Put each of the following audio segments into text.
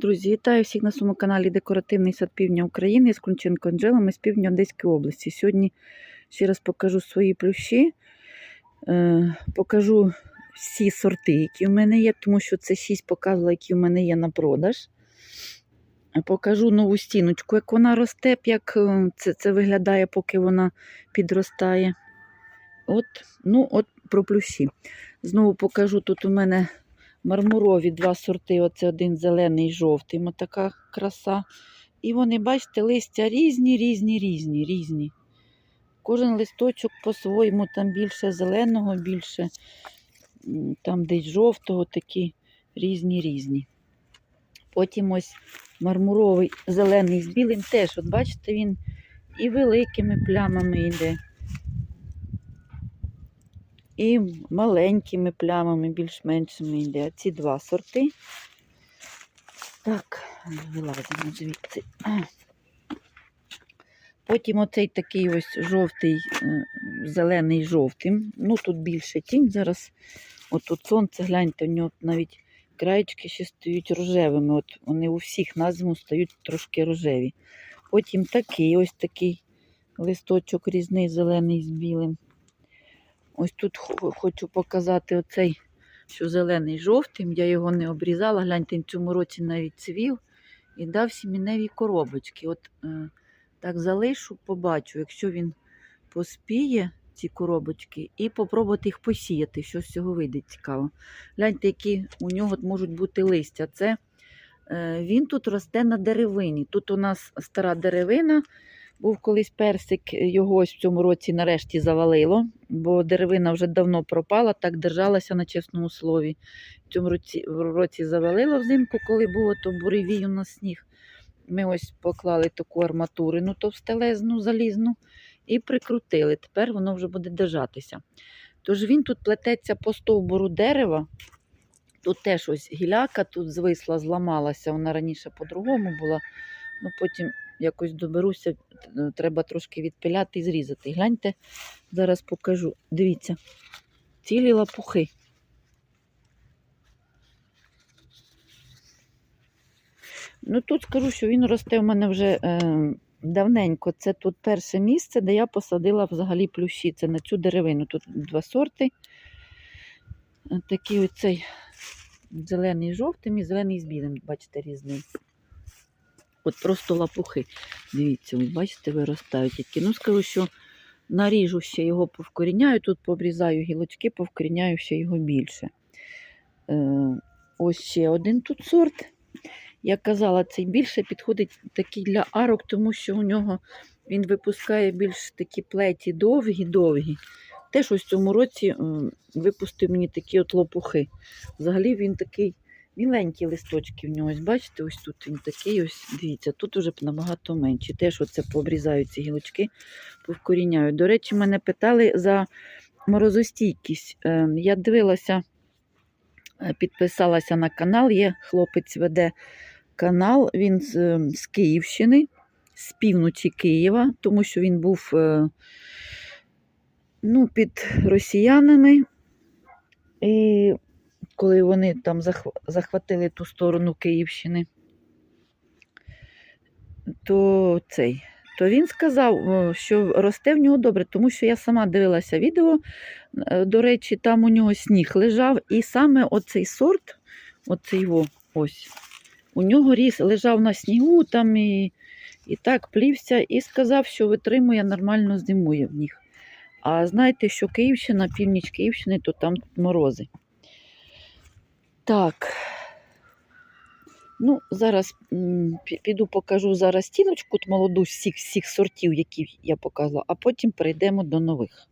Друзі, вітаю всіх на своєму каналі Декоративний сад Півдня України з Клунченко Анджелами з півдня Одеської області. Сьогодні ще раз покажу свої плющі, е, покажу всі сорти, які в мене є, тому що це 6 показувала, які в мене є на продаж. Покажу нову стіночку, як вона росте, як е, це, це виглядає, поки вона підростає. От, ну, от про плющі. Знову покажу тут у мене мармурові два сорти. Оце один зелений і жовтий. Ось така краса. І вони, бачите, листя різні, різні, різні, різні. Кожен листочок по-своєму, там більше зеленого, більше там десь жовтого, такі різні, різні. Потім ось мармуровий зелений з білим теж, от бачите, він і великими плямами йде, і маленькими плямами, більш-меншими йде. Ці два сорти. Так, вилазимо звідси. Потім оцей такий ось жовтий, е, зелений жовтим. Ну тут більше тінь зараз. От сонце, гляньте, у нього навіть краєчки ще стають рожевими. От вони у всіх на зиму стають трошки рожеві. Потім такий ось такий листочок різний, зелений з білим. Ось тут хочу показати оцей, що зелений жовтим. Я його не обрізала. Гляньте, в цьому році навіть цвів і дав сіміневі коробочки. От е, так залишу, побачу, якщо він поспіє, ці коробочки, і попробувати їх посіяти, що з цього вийде цікаво. Гляньте, які у нього можуть бути листя. Це е, він тут росте на деревині. Тут у нас стара деревина. Був колись персик, його ось в цьому році нарешті завалило, бо деревина вже давно пропала, так держалася на чесному слові. В цьому році, році завалило взимку, коли був то буревій у нас сніг. Ми ось поклали таку арматурину товстелезну, залізну і прикрутили. Тепер воно вже буде держатися. Тож він тут плететься по стовбуру дерева. Тут теж ось гіляка, тут звисла, зламалася. Вона раніше по-другому була. Ну, потім якось доберуся, треба трошки відпиляти і зрізати. Гляньте, зараз покажу. Дивіться, цілі лапухи. Ну тут скажу, що він росте в мене вже е, давненько. Це тут перше місце, де я посадила взагалі плющі. Це на цю деревину. Тут два сорти. Е, Такий оцей зелений жовтим і зелений з білим, бачите, різний. От просто лапухи. Дивіться, ось бачите, виростають які. Ну, скажу, що наріжу ще його повкоріняю, тут пообрізаю гілочки, повкоріняю ще його більше. Е, ось ще один тут сорт. Я казала, цей більше підходить такий для арок, тому що у нього він випускає більш такі плеті довгі-довгі. Теж ось в цьому році випустив мені такі от лопухи. Взагалі він такий міленькі листочки в нього. Ось бачите, ось тут він такий, ось дивіться, тут уже набагато менші. Теж оце пообрізаю ці гілочки, повкоріняю. До речі, мене питали за морозостійкість. Е, Я дивилася, е, підписалася на канал. Є хлопець веде канал, він з, е, з Київщини, з півночі Києва, тому що він був е, ну, під росіянами. І коли вони там захватили ту сторону Київщини, то цей. То він сказав, що росте в нього добре, тому що я сама дивилася відео. е, До речі, там у нього сніг лежав, і саме оцей сорт, оцей його, ось, у нього ріс, лежав на снігу там і, і так плівся, і сказав, що витримує нормально зимує в них. А знаєте, що Київщина, північ Київщини, то там морози. Так. Ну, зараз піду покажу зараз стіночку молоду всіх, всіх сортів, які я показувала, а потім перейдемо до нових.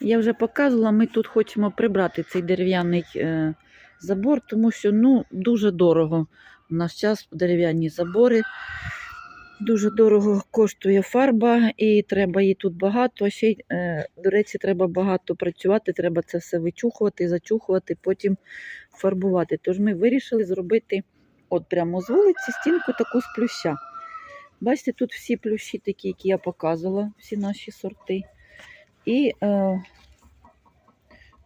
Я вже показувала, ми тут хочемо прибрати цей дерев'яний е, забор, тому що ну, дуже дорого. У наш час дерев'яні забори. Дуже дорого коштує фарба, і треба її тут багато. Ще, й, е, до речі, треба багато працювати, треба це все вичухувати, зачухувати, потім фарбувати. Тож ми вирішили зробити от прямо з вулиці стінку таку з плюща. Бачите, тут всі плющі такі, які я показувала, всі наші сорти. І е,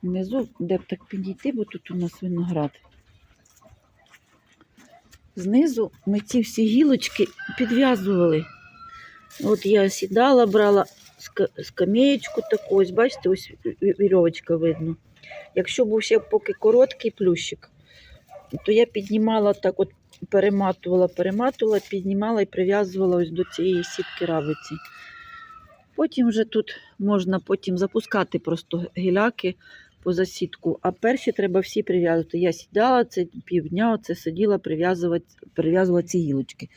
внизу, де б так підійти, бо тут у нас виноград. Знизу ми ці всі гілочки підв'язували. От я сідала, брала ска- скамеєчку таку, ось бачите, ось вірьовочка видно. Якщо був ще поки короткий плющик, то я піднімала так, от перематувала, перематувала, піднімала і прив'язувала ось до цієї сітки равиці. Потім вже тут можна потім запускати просто гіляки поза сітку, а перші треба всі прив'язувати. Я сідала це півдня, оце сиділа, прив'язувати, прив'язувала ці гілочки.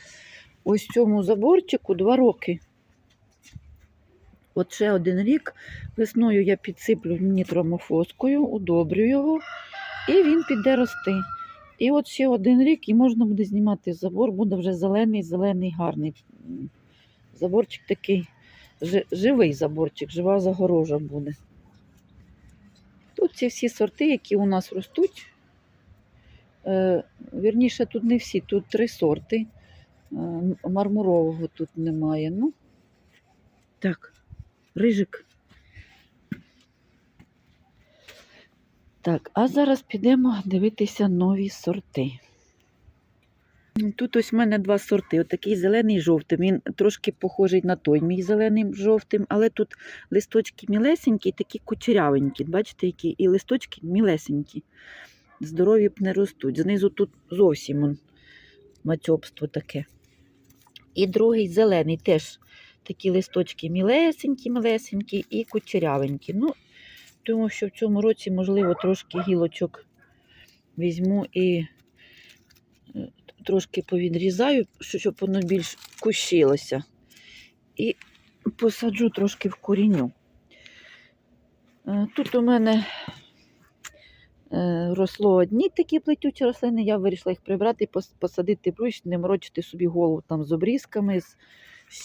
Ось цьому заборчику два роки. От ще один рік. Весною я підсиплю нітромофоскою, удобрю його, і він піде рости. І от ще один рік, і можна буде знімати забор, буде вже зелений, зелений, гарний. Заборчик такий, живий заборчик, жива загорожа буде. Тут ці всі сорти, які у нас ростуть. Е, вірніше, тут не всі, тут три сорти. Е, мармурового тут немає. Ну, так, рижик. Так, а зараз підемо дивитися нові сорти. Тут ось в мене два сорти. Отакий зелений і жовтий. Він трошки похожий на той мій зелений жовтим, але тут листочки мілесенькі, такі кучерявенькі. Бачите, які? І листочки мілесенькі. Здорові б не ростуть. Знизу тут зовсім он, мацьобство таке. І другий зелений теж такі листочки мілесенькі, мілесенькі і кучерявенькі. Ну, тому що в цьому році, можливо, трошки гілочок візьму і е, трошки повідрізаю, щоб воно більш кущилося. І посаджу трошки в корінню. Е, Тут у мене е, росло одні такі плетючі рослини, я вирішила їх прибрати, пос- посадити плющ, не морочити собі голову там з обрізками, з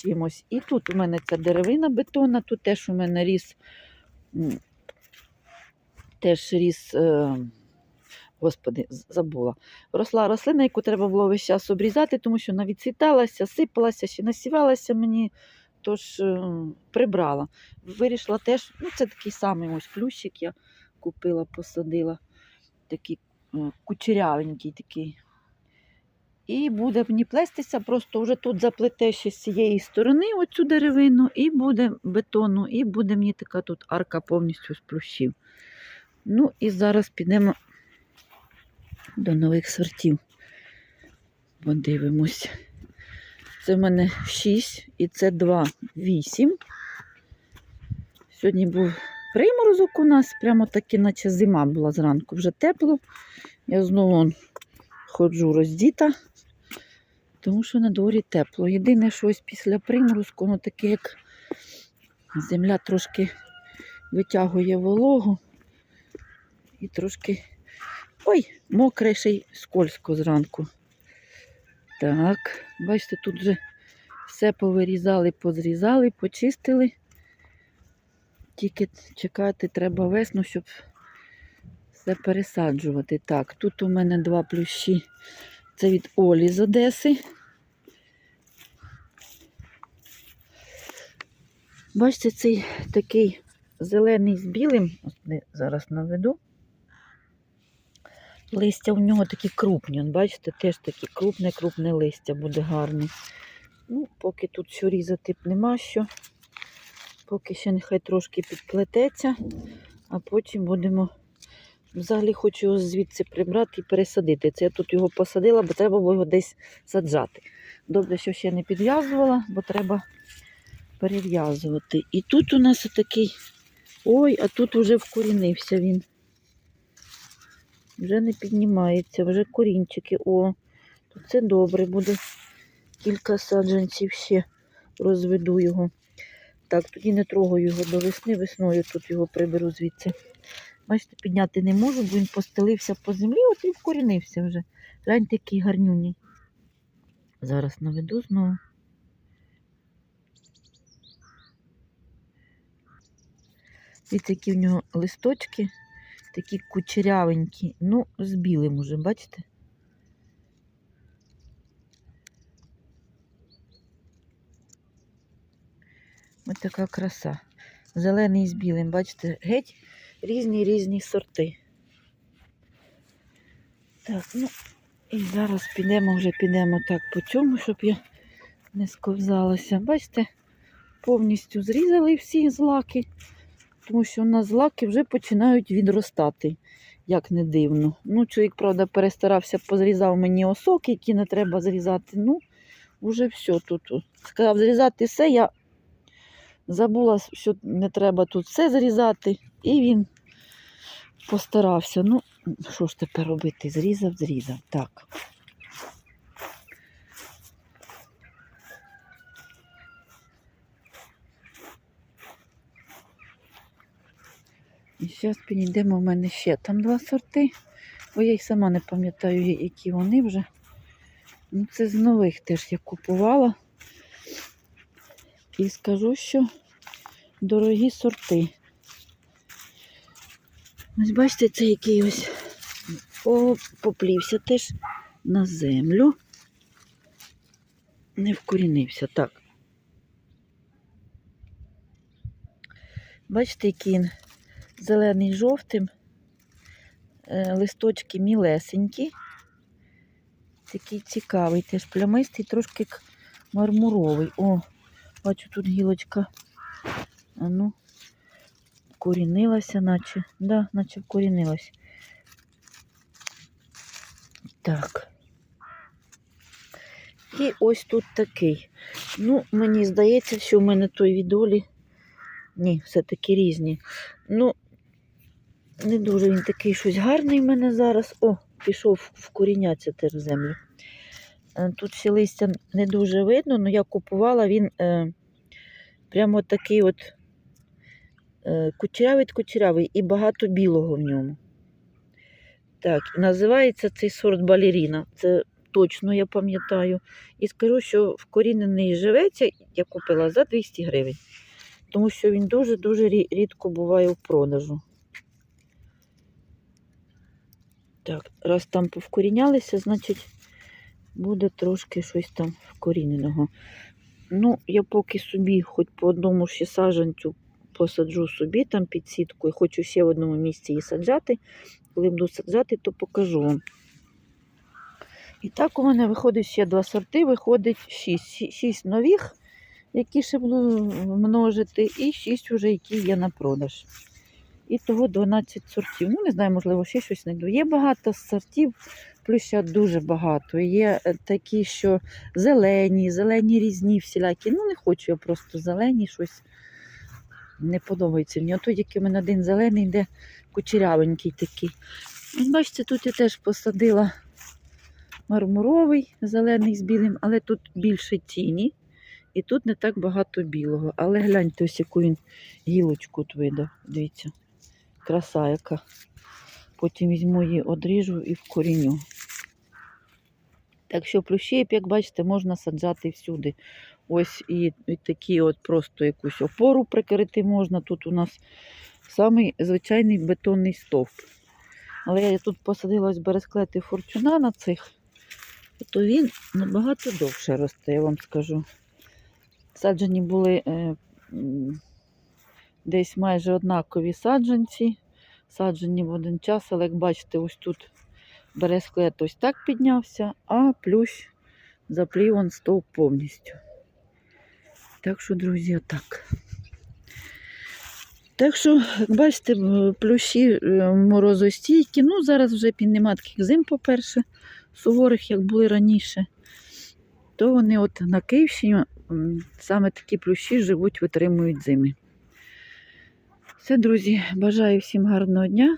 чимось. І тут у мене ця деревина бетонна, тут теж у мене ріс, теж ріс, е, господи, забула. Росла рослина, яку треба було весь час обрізати, тому що вона відцвіталася, сипалася, ще насівалася мені, тож е, прибрала. Вирішила теж, ну це такий самий ось плющик я купила, посадила. Такий е, кучерявенький такий. І буде мені плестися, просто вже тут заплете ще з цієї сторони оцю деревину, і буде бетону, і буде мені така тут арка повністю з плющів. Ну і зараз підемо до нових сортів. Подивимось. Це в мене 6 і це 2, 8. Сьогодні був приморозок у нас, прямо таки, наче зима була зранку. Вже тепло. Я знову ходжу роздіта, тому що на дворі тепло. Єдине, що ось після приморозку, воно таке, як земля трошки витягує вологу і трошки. Ой, мокре ще й скользко зранку. Так, бачите, тут вже все повирізали, позрізали, почистили. Тільки чекати треба весну, щоб все пересаджувати. Так, тут у мене два плющі. Це від Олі з Одеси. Бачите, цей такий зелений з білим. Ось зараз наведу. Листя у нього такі крупні. Бачите, теж такі крупне, крупне листя буде гарне. Ну, поки тут що різати нема що. Поки ще нехай трошки підплететься, а потім будемо. Взагалі хочу його звідси прибрати і пересадити. Це я тут його посадила, бо треба було його десь саджати. Добре, що ще не підв'язувала, бо треба перев'язувати. І тут у нас такий. Ой, а тут вже вкорінився він. Вже не піднімається, вже корінчики. О, то це добре буде. Кілька саджанців ще розведу його. Так, тоді не трогаю його до весни, весною тут його приберу звідси. Бачите, підняти не можу, бо він постелився по землі, от і вкорінився вже. Гляньте, який гарнюній. Зараз наведу знову. Дивіться, які в нього листочки, такі кучерявенькі, ну, з білим уже, бачите? Ось така краса. Зелений з білим, бачите, геть різні різні сорти. Так, ну, І зараз підемо, вже підемо так по цьому, щоб я не сковзалася. Бачите, повністю зрізали всі злаки, тому що у нас злаки вже починають відростати, як не дивно. Ну, чоловік, правда, перестарався, позрізав мені осок, які не треба зрізати. Ну, вже все тут. Сказав зрізати все, я забула, що не треба тут все зрізати, і він постарався. Ну, що ж тепер робити? Зрізав, зрізав. Так. І зараз підійдемо в мене ще там два сорти, бо я й сама не пам'ятаю, які вони вже. Ну, це з нових теж я купувала. І скажу, що дорогі сорти. Ось бачите, це який ось поплівся теж на землю. Не вкорінився. Так. Бачите, який він зелений жовтим, е, листочки мілесенькі. Такий цікавий, теж плямистий, трошки мармуровий. О, бачу, тут гілочка. А ну, корінилася, наче. Да, наче вкорінилась. Так. І ось тут такий. Ну, мені здається, що в мене той відолі. Ні, все-таки різні. Ну, не дуже він такий щось гарний в мене зараз. О, пішов вкорінятися теж в землю. Е, Тут ще листя не дуже видно, але я купувала він е, прямо такий от е, кучерявий кучерявий і багато білого в ньому. Так, називається цей сорт балеріна. Це точно я пам'ятаю. І скажу, що вкорінений живеться я купила за 200 гривень. Тому що він дуже-дуже рідко буває в продажу. Так, раз там повкорінялися, значить буде трошки щось там вкоріненого. Ну, я поки собі хоч по одному ще саджанцю посаджу собі там під сітку і хочу ще в одному місці її саджати. Коли буду саджати, то покажу вам. І так у мене виходить ще два сорти, виходить шість. Шість нових, які ще буду множити, і шість вже, які є на продаж. І того 12 сортів. Ну, не знаю, можливо, ще щось знайду. Є багато сортів, плюс ще дуже багато. Є е, такі, що зелені, зелені різні всілякі. Ну, не хочу я просто зелені, щось не подобається мені. Ото який в мене один зелений, де кучерявенький такий. Бачите, тут я теж посадила мармуровий, зелений з білим, але тут більше тіні. І тут не так багато білого. Але гляньте, ось яку він гілочку видав. Дивіться, краса яка. Потім візьму її, одріжу і вкоріню. Так що плющів, як бачите, можна саджати всюди. Ось і, і такі от просто якусь опору прикрити можна. Тут у нас самий звичайний бетонний стовп. Але я тут посадила ось бересклети форчуна на цих, то він набагато довше росте, я вам скажу. Саджені були е, десь майже однакові саджанці, саджені в один час, але як бачите, ось тут бересклет ось так піднявся, а плющ заплів он стовп повністю. Так що, друзі, отак. Так що, як бачите, плющі е, морозостійкі. Ну, зараз вже нема таких зим, по-перше, суворих, як були раніше. То вони от на Київщині саме такі плющі живуть, витримують зими. Все, друзі, бажаю всім гарного дня.